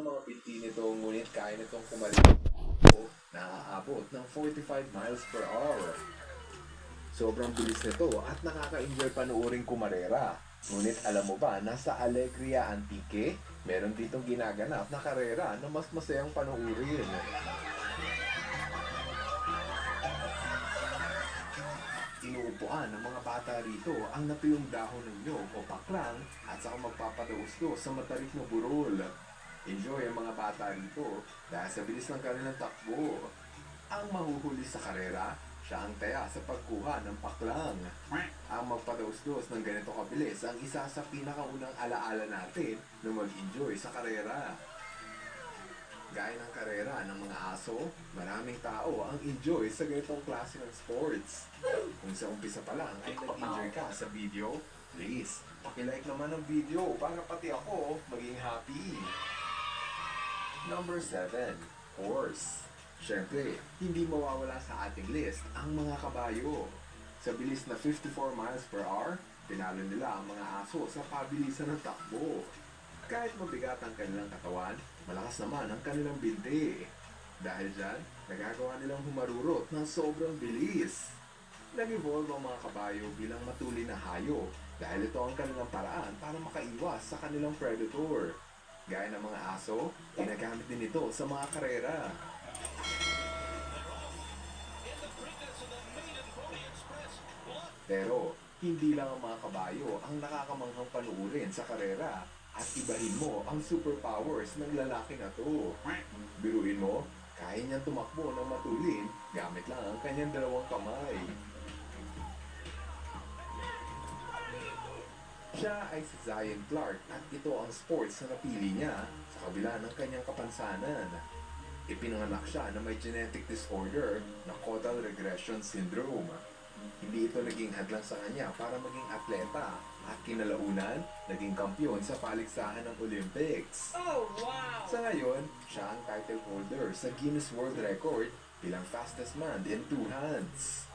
Ang mga binti nito ngunit kaya nitong kumalit naaabot ng 45 miles per hour. Sobrang bilis nito at nakaka-enjoy panuoring kumarera. Ngunit alam mo ba, nasa Alegria Antique, meron ditong ginaganap na karera na mas masayang panuorin. Inuupuan ng mga bata rito ang natuyong dahon ng nyog o paklang at saka magpapadausdo sa matarik na burol. Enjoy ang mga bata rito dahil sa bilis ng kanilang takbo. Ang mahuhuli sa karera, siya ang taya sa pagkuha ng paklang. Ang magpadausdos ng ganito kabilis ang isa sa pinakaunang alaala natin na mag-enjoy sa karera. Gaya ng karera ng mga aso, maraming tao ang enjoy sa ganitong klase ng sports. Kung sa umpisa pa lang ay nag-enjoy ka sa video, please, pakilike naman ang video para pati ako maging happy. Number 7. Horse. Siyempre, hindi mawawala sa ating list ang mga kabayo. Sa bilis na 54 miles per hour, tinalo nila ang mga aso sa pabilisan ng takbo. Kahit mabigat ang kanilang katawan, malakas naman ang kanilang binti. Dahil dyan, nagagawa nilang humarurot ng sobrang bilis. Nag-evolve ang mga kabayo bilang matuli na hayo dahil ito ang kanilang paraan para makaiwas sa kanilang predator. Gaya ng mga aso, ginagamit din ito sa mga karera. Pero, hindi lang ang mga kabayo ang nakakamanghang panuurin sa karera at ibahin mo ang superpowers ng lalaki na to. Biruin mo, kaya niyang tumakbo ng matulin gamit lang ang kanyang dalawang kamay. Siya ay si Zion Clark at ito ang sports na napili niya sa kabila ng kanyang kapansanan. Ipinanganak siya na may genetic disorder na caudal regression syndrome. Hindi ito naging hadlang sa kanya para maging atleta at kinalaunan, naging kampiyon sa paligsahan ng Olympics. Oh, wow! Sa ngayon, siya ang title holder sa Guinness World Record bilang fastest man in two hands.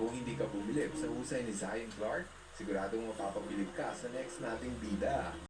Kung hindi ka bumilib sa husay ni Zion Clark, siguradong mapapabilib ka sa next nating bida.